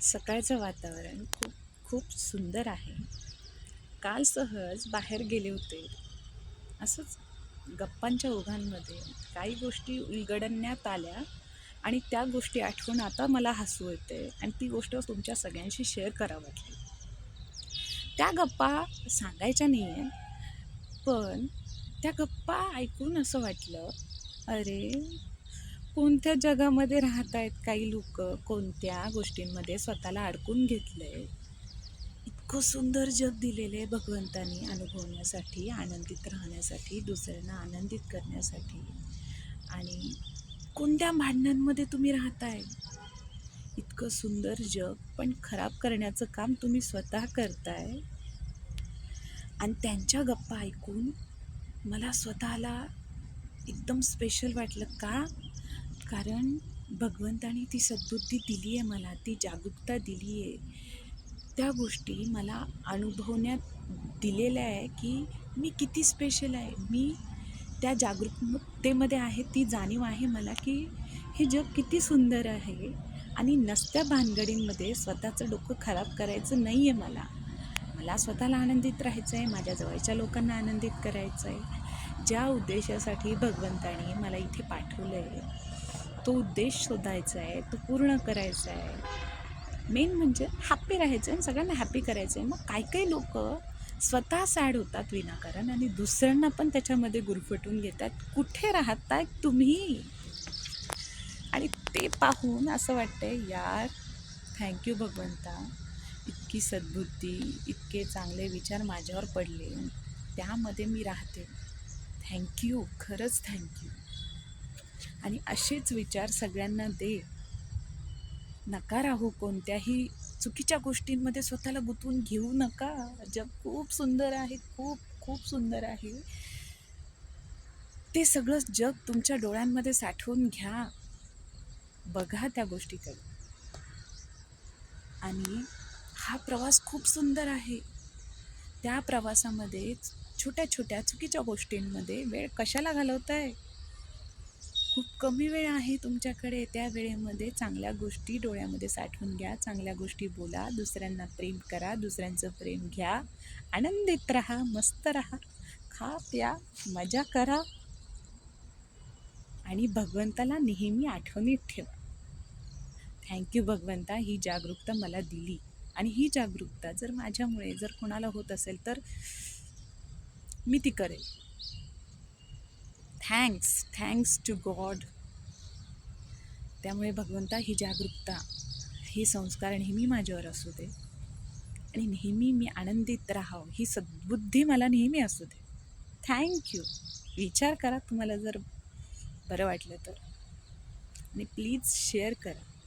सकाळचं वातावरण खूप खूप सुंदर आहे. काल सहज बाहेर गेले होते. असंच गप्पांच्या ओघांमध्ये काही गोष्टी उलगडण्यात आल्या आणि त्या गोष्टी आठवून आता मला हसू येते आणि ती गोष्ट तुमच्या सगळ्यांशी शेअर करा वाटली. त्या गप्पा सांगायच्या नाही आहेत पण त्या गप्पा ऐकून असं वाटलं अरे कोणत्या जगामध्ये राहत आहेत काही लोक? कोणत्या गोष्टींमध्ये स्वतःला अडकून घेतलंय? इतकं सुंदर जग दिलेलं आहे भगवंतानी अनुभवण्यासाठी आनंदित राहण्यासाठी दुसऱ्यांना आनंदित करण्यासाठी. आणि कोणत्या भांडणांमध्ये तुम्ही राहताय? इतकं सुंदर जग पण खराब करण्याचं काम तुम्ही स्वतः करताय. आणि त्यांच्या गप्पा ऐकून मला स्वतःला एकदम स्पेशल वाटलं का? कारण भगवंताने ती सद्बुद्धी दिली आहे मला ती जागरूकता दिली आहे त्या गोष्टी मला अनुभवण्यात दिलेल्या आहे की मी किती स्पेशल आहे. मी त्या जागरूकतेमध्ये आहे ती जाणीव आहे मला की हे जग किती सुंदर आहे आणि नसत्या भानगडींमध्ये स्वतःचं डोकं खराब करायचं नाही आहे मला. मला स्वतःला आनंदित राहायचं आहे माझ्या जवळच्या लोकांना आनंदित करायचं आहे ज्या उद्देशासाठी भगवंताने मला इथे पाठवलं आहे तो उद्देश शोधायचा आहे तो पूर्ण करायचा आहे. मेन म्हणजे हॅप्पी राहायचं आहे आणि सगळ्यांना हॅप्पी करायचं आहे. मग काही काही लोक स्वतः सॅड होतात विनाकारण आणि दुसऱ्यांना पण त्याच्यामध्ये गुरफटून घेतात. कुठे राहताय तुम्ही? आणि ते पाहून असं वाटतंय यार थँक्यू भगवंता. इतकी सद्बुद्धी इतके चांगले विचार माझ्यावर पडले. त्यामध्ये मी राहते. थँक्यू खरंच थँक्यू आणि असेच विचार सगळ्यांना दे. नका राहू कोणत्याही चुकीच्या गोष्टींमध्ये स्वतःला गुंतवून घेऊ नका. जग खूप सुंदर आहे खूप खूप सुंदर आहे. ते सगळं जग तुमच्या डोळ्यांमध्ये साठवून घ्या. बघा त्या गोष्टीकडे. आणि हा प्रवास खूप सुंदर आहे. त्या प्रवासामध्ये छोट्या छोट्या चुकीच्या गोष्टींमध्ये वेळ कशाला घालवताय? खूप कमी वेळ आहे तुमच्याकडे त्या वेळेमध्ये चांगल्या गोष्टी डोळ्यामध्ये साठवून घ्या. चांगल्या गोष्टी बोला. दुसऱ्यांना प्रेम करा. दुसऱ्यांचं प्रेम घ्या. आनंदित राहा. मस्त राहा. खा प्या. मजा करा. आणि भगवंताला नेहमी आठवणीत ठेवा. थँक्यू भगवंता. ही जागरूकता मला दिली. आणि ही जागरूकता जर माझ्यामुळे जर कोणाला होत असेल तर मी ती करेल. थँक्स थँक्स टू गॉड त्यामुळे भगवंता ही जागरूकता ही संस्कार नेहमी माझ्यावर असू दे. आणि नेहमी मी आनंदित राहावं ही सद्बुद्धी मला नेहमी असू दे. थँक्यू विचार करा तुम्हाला जर बरं वाटलं तर. आणि प्लीज शेअर करा.